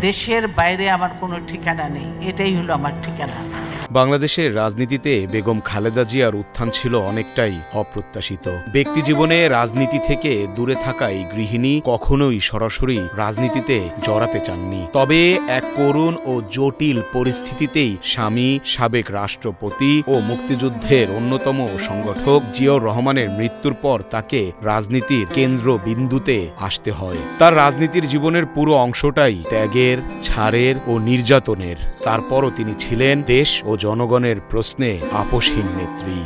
দেশের বাইরে আমার কোনো ঠিকানা নেই। এটাই হলো আমার ঠিকানা। বাংলাদেশের রাজনীতিতে বেগম খালেদা জিয়ার উত্থান ছিল অনেকটাই অপ্রত্যাশিত। ব্যক্তি জীবনে রাজনীতি থেকে দূরে থাকা এই গৃহিণী কখনোই সরাসরি রাজনীতিতে জড়াতে চাননি। তবে এক করুণ ও জটিল পরিস্থিতিতেই স্বামী, সাবেক রাষ্ট্রপতি ও মুক্তিযুদ্ধের অন্যতম সংগঠক জিয়াউর রহমানের মৃত্যুর পর তাকে রাজনীতির কেন্দ্রবিন্দুতে আসতে হয়। তার রাজনীতির জীবনের পুরো অংশটাই ত্যাগের, ছাড়ের ও নির্যাতনের। তারপরও তিনি ছিলেন দেশ ও জনগণের প্রশ্নে আপোষহীন নেত্রী।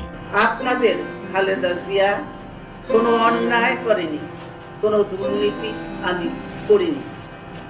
আপনাদের খালেদা জিয়া কোনো অন্যায় করেনি কোনো দুর্নীতি আমি করিনি।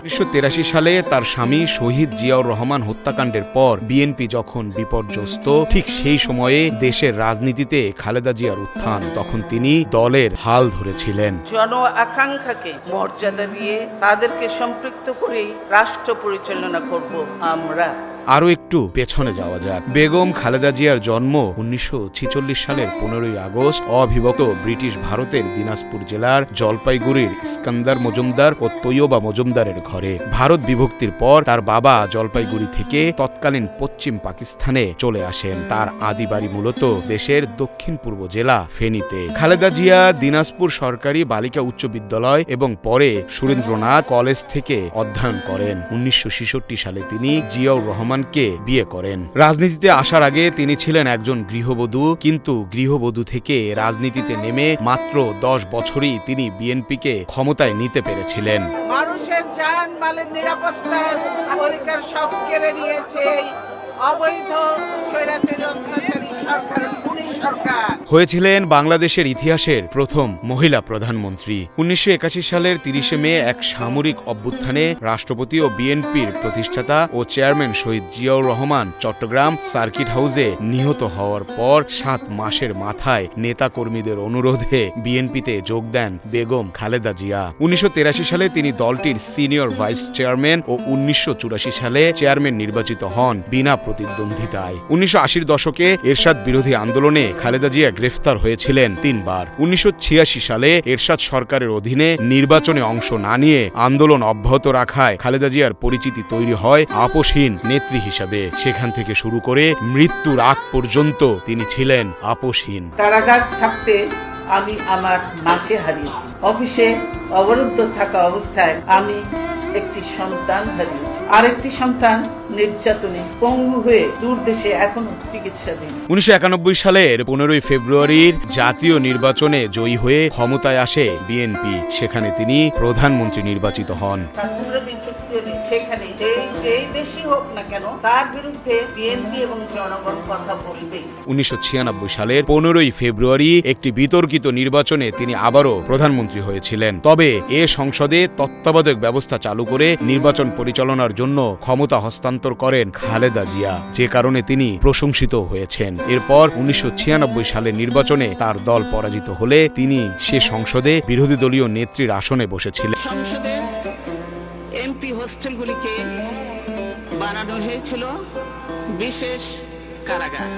উনিশশো সালে তার স্বামী শহীদ জিয়াউর রহমান হত্যাকাণ্ডের পর বিএনপি যখন বিপর্যস্ত ঠিক সেই সময়ে দেশের রাজনীতিতে খালেদা জিয়ার উত্থান তখন তিনি দলের হাল ধরেছিলেন। জন আকাঙ্ক্ষাকে মর্যাদা দিয়ে তাদেরকে সম্পৃক্ত করেই রাষ্ট্র পরিচালনা করব আমরা। আরও একটু পেছনে যাওয়া যাক। বেগম খালেদা জিয়ার জন্ম উনিশশো ছেচল্লিশ সালের পনেরোই আগস্ট অবিভক্ত ব্রিটিশ ভারতের দিনাজপুর জেলার জলপাইগুড়ির ইস্কান্দার মজুমদার ও তৈয়বা মজুমদারের ঘরে। ভারত বিভক্তির পর তার বাবা জলপাইগুড়ি থেকে তৎকালীন পশ্চিম পাকিস্তানে চলে আসেন। তার আদি বাড়ি মূলত দেশের দক্ষিণ পূর্ব জেলা ফেনীতে। খালেদা জিয়া দিনাজপুর সরকারি বালিকা উচ্চ বিদ্যালয় এবং পরে সুরেন্দ্রনাথ কলেজ থেকে অধ্যয়ন করেন। উনিশশো ছেষট্টি সালে তিনি জিয়াউর রহমানকে বিয়ে করেন। রাজনীতিতে আসার আগে তিনি ছিলেন একজন গৃহবধূ, কিন্তু গৃহবধূ থেকে রাজনীতিতে নেমে মাত্র দশ বছরই তিনি বিএনপিকে ক্ষমতায় নিতে পেরেছিলেন। মানুষের জান মালের নিরাপত্তার অধিকার সব কেড়ে নিয়েছে। অবৈধ স্বৈরাচারী, অত্যাচারী সরকার হয়েছিলেন বাংলাদেশের ইতিহাসের প্রথম মহিলা প্রধানমন্ত্রী। উনিশশো একাশি সালের তিরিশে মে এক সামরিক অভ্যুত্থানে রাষ্ট্রপতি ও বিএনপির প্রতিষ্ঠাতা ও চেয়ারম্যান শহীদ জিয়াউর রহমান চট্টগ্রাম সার্কিট হাউসে নিহত হওয়ার পর সাত মাসের মাথায় নেতাকর্মীদের অনুরোধে বিএনপিতে যোগ দেন বেগম খালেদা জিয়া। উনিশশো সালে তিনি দলটির সিনিয়র ভাইস চেয়ারম্যান ও উনিশশো চুরাশি সালে চেয়ারম্যান নির্বাচিত হন বিনা প্রতিদ্বন্দ্বিতায়। উনিশশো দশকে এরশাদ বিরোধী আন্দোলনে খালেদা জিয়া গ্রেফতার হয়েছিলেন তিনবার। উনিশশো ছিয়াশি সালে এরশাদ সরকারের অধীনে নির্বাচনে অংশ না নিয়ে আন্দোলন অব্যাহত রাখায় খালেদা জিয়ার পরিচিতি তৈরি হয় আপোষহীন নেত্রী হিসাবে। সেখান থেকে শুরু করে মৃত্যুর আগ পর্যন্ত তিনি ছিলেন আপোষহীন কারাগার থাকতে আমি আমার মাকে হারিয়েছি। অফিসে অবরুদ্ধ থাকা অবস্থায় আমি একটি সন্তান হারিয়েছি। আরেকটি সন্তান নির্যাতনে পঙ্গু হয়ে দূর দেশে এখনও চিকিৎসাধীন। উনিশশো একানব্বই সালের পনেরোই ফেব্রুয়ারির জাতীয় নির্বাচনে জয়ী হয়ে ক্ষমতায় আসে বিএনপি। সেখানে তিনি প্রধানমন্ত্রী নির্বাচিত হন। ছাত্ররা চুক্তি হলে সেখানে যেই যেই দেশই হোক না কেন তার বিরুদ্ধে বিএনপি এবং জনগণ কথা বলবেই উনিশশো সালের পনেরোই ফেব্রুয়ারি একটি বিতর্কিত নির্বাচনে তিনি আবারও প্রধানমন্ত্রী হয়েছিলেন। তবে এ সংসদে তত্ত্বাবধায়ক ব্যবস্থা চালু করে নির্বাচন পরিচালনার জন্য ক্ষমতা হস্তান্তর করেন খালেদা জিয়া। যে কারণে তিনি প্রশংসিত হয়েছেন। এরপর উনিশশো ছিয়ানব্বই সালের নির্বাচনে তার দল পরাজিত হলে তিনি সে সংসদে বিরোধী দলীয় নেত্রীর আসনে বসেছিলেন। সংসদে হোস্টেলগুলিকে বানানো হয়েছিল বিশেষ কারাগার।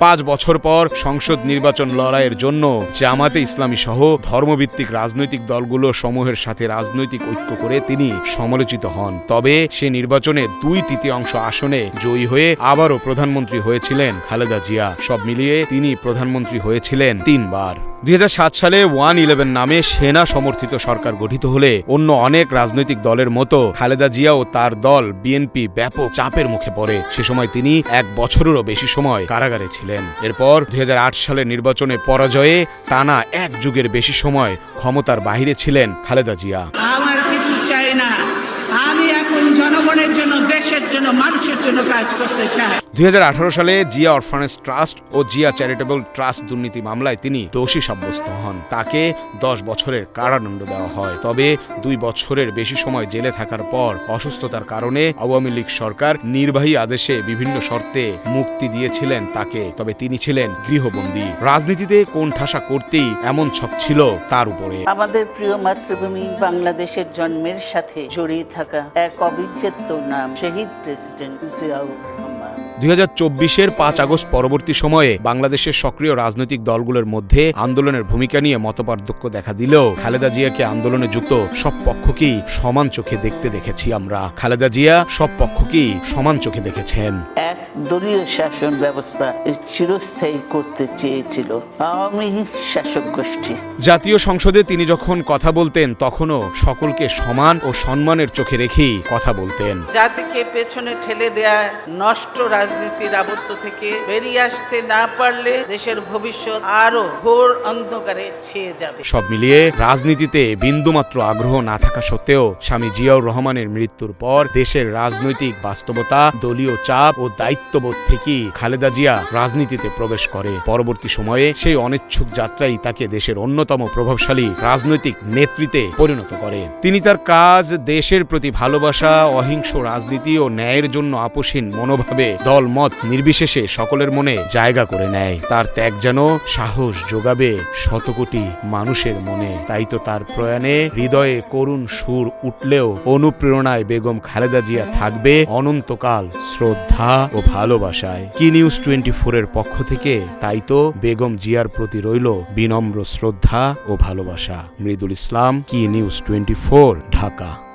পাঁচ বছর পর সংসদ নির্বাচন লড়াইয়ের জন্য জামাতে ইসলামী সহ ধর্মভিত্তিক রাজনৈতিক দলগুলো সমূহের সাথে রাজনৈতিক ঐক্য করে তিনি সমালোচিত হন। তবে সে নির্বাচনে দুই তৃতীয়াংশ আসনে জয়ী হয়ে আবারও প্রধানমন্ত্রী হয়েছিলেন খালেদা জিয়া। সব মিলিয়ে তিনি প্রধানমন্ত্রী হয়েছিলেন তিনবার। দুই হাজার সাত সালে ওয়ান ইলেভেন নামে সেনা সমর্থিত সরকার গঠিত হলে অন্য অনেক রাজনৈতিক দলের মতো খালেদা জিয়া ও তার দল বিএনপি ব্যাপক চাপের মুখে পড়ে। সে সময় তিনি এক বছরেরও বেশি সময় কারাগারে ছিলেন এরপর দুই হাজার আট সালের নির্বাচনে পরাজয়ে টানা এক যুগের বেশি সময় ক্ষমতার বাহিরে ছিলেন খালেদা জিয়া আমার কিছু চাই না আমি এখন জনগণের জন্য দেশের জন্য মানুষের জন্য কাজ করতে চাই দুই হাজার আঠারো সালে জিয়া অরফানেজ ট্রাস্ট ও জিয়া চ্যারিটেবল ট্রাস্ট দুর্নীতি মামলায় তিনি দোষী সাব্যস্ত হন। তাকে দশ বছরের কারাদণ্ড দেওয়া হয়। তবে দুই বছরের বেশি সময় জেলে থাকার পর অসুস্থতার কারণে আওয়ামী লীগ সরকার নির্বাহী আদেশে বিভিন্ন শর্তে মুক্তি দিয়েছিলেন তাকে। তবে তিনি ছিলেন গৃহবন্দী। রাজনীতিতে কোন ঠাসা করতেই এমন ছক ছিল তার উপরে। আমাদের প্রিয় মাতৃভূমি বাংলাদেশের জন্মের সাথে জড়িয়ে থাকা এক অবিচ্ছেদ্য নাম শহীদ প্রেসিডেন্ট জিয়াউর রহমান দুই হাজার চব্বিশের পাঁচ আগস্ট পরবর্তী সময়ে বাংলাদেশের সক্রিয় রাজনৈতিক দলগুলোর মধ্যে আন্দোলনের ভূমিকা নিয়ে মতপার্থক্য দেখা দিলেও খালেদা জিয়াকে আন্দোলনে যুক্ত সব পক্ষকেই সমান চোখে দেখতে দেখেছি আমরা। খালেদা জিয়া সব পক্ষকেই সমান চোখে দেখেছেন। এক দলীয় শাসন ব্যবস্থা চিরস্থায়ী করতে চেয়েছিল। আওয়ামী শাসক গোষ্ঠী। জাতীয় সংসদে তিনি যখন কথা বলতেন তখনও সকলকে সমান ও সম্মানের চোখে রেখেই কথা বলতেন। জাতিকে পেছনে ঠেলে দেয়া নষ্ট রাজনীতির আবর্ত থেকে বেরিয়ে আসতে না পারলে দেশের ভবিষ্যৎ আরও ঘোর অন্ধকারে ছেয়ে যাবে। সব মিলিয়ে রাজনীতিতে বিন্দুমাত্র আগ্রহ না থাকা সত্ত্বেও স্বামী জিয়াউর রহমানের মৃত্যুর পর দেশের রাজনৈতিক বাস্তবতা, দলীয় চাপ ও দায়িত্ববোধ থেকেই খালেদা জিয়া রাজনীতিতে প্রবেশ করে। পরবর্তী সময়ে সেই অনিচ্ছুক যাত্রাই তাকে দেশের অন্যতম প্রভাবশালী রাজনৈতিক নেতৃত্বে পরিণত করে। তিনি তার কাজ দেশের প্রতি ভালোবাসা, অহিংস রাজনীতি ও ন্যায়ের জন্য আপোষহীন মনোভাবে দল মত নির্বিশেষে সকলের মনে জায়গা করে নেয়। তার ত্যাগ যেন সাহস যোগাবে শতকোটি মানুষের মনে। তাই তো তার প্রয়াণে হৃদয়ে করুণ সুর উঠলেও অনুপ্রেরণায় বেগম খালেদা জিয়া থাকবে অনন্তকাল শ্রদ্ধা ও ভালোবাসায়। কি নিউজ টোয়েন্টি এর পক্ষ থেকে তাই তো বেগম জিয়ার প্রতি রইল বিনম্র শ্রদ্ধা ও ভালোবাসা। মৃদুল ইসলাম, কি নিউজ টোয়েন্টি ঢাকা।